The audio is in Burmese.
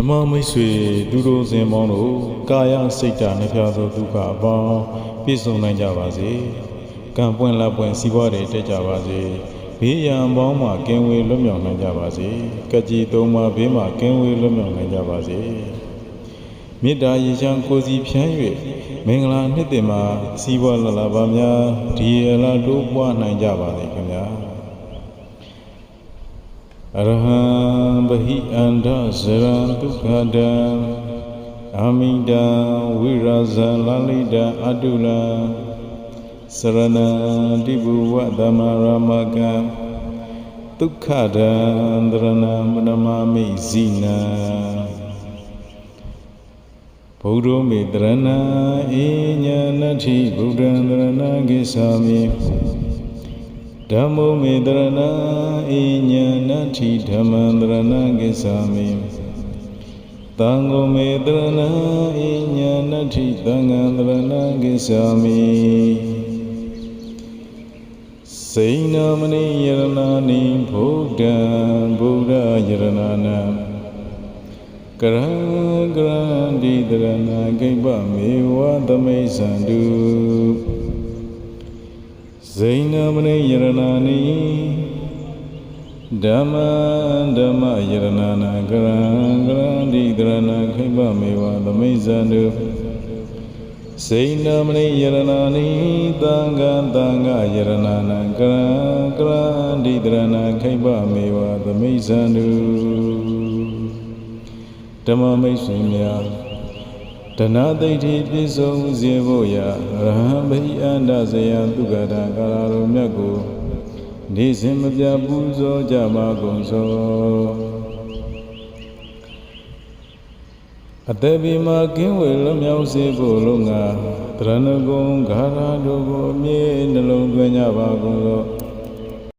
ဓမ္မမိတ်ဆွေသူတို့စင်ပေါင်းတို့ကာယစိတ်ဓာတ်နှဖျားသောဒုက္ခအပေါင်းပြည့်စုံနိုင်ကြပါစေကံပွင့်လက်ပွင့်စီးပွားတွေတက်ကြပါစေဘေးရန်ပေါင်းမှကင်းဝေးလွတ်မြောက်နိုင်ကြပါစေကကြီးသုံးပါးဘေးမှကင်းဝေးလွတ်မြောက်နိုင်ကြပါစေမေတ္တာရေချမ်းကိုစီဖြန်း၍မင်္ဂလာနှစ်တင်မှာစီးပွားလလပါများဒီရလာတိုးပွားနိုင်ကြပါစေခင်ဗျာ အရဟံဗဟိအန္တဇရံဒုက္ခတံအာမိတံဝိရာဇံလလိတံအတုလံစရဏံတိဘုဝသမရမကံဒုက္ခတံတရဏံပရမမိဇိနံဘုဒ္ဓမေတရဏံအေညာနတ္ထိဗုဒ္ဓံတရဏံကိသာမိဓမ္မမေတရဏအိညာ ဏတိဓမ္မံတရဏကိသာမိသံဃောမေတရဏအိညာဏတိသံဃံတရဏကိသာမိစိဏမဏိယရဏာနိဗုဒ္ဓံဗုဒ္ဓယရဏနံကရံကရံဒီတရဏကိပ္ပမေဝသမိစ္ဆန္တုဇိဏမဏိယရဏာနိ ဓမ္မဓမ္မယရဏနာကရံကရန္တိကရဏခိပမေဝသမိဇန္တုဇိဏမဏိယရဏာနိသံဃံသံဃယရဏနာကရံကရန္တိကရဏခိပမေဝသမိဇန္တုဓမ္မမိတ်ဆွေများတဏ္ဍိဋ္ဌိပြည့်စုံစေဖို့ရာရဟံဘိအန္တဇယသုခတာကာလတော်မြတ်ကို နေ့စဉ်မပြတ်ပူဇော်ကြပါကုန်သောအတ္တဗိမာကင်းဝေလွတ်မြောက်စေဖို့လုံငါတရဏဂုံဂါရတို့ကိုအမြဲနှလုံးသွင်းကြပါကုန်သော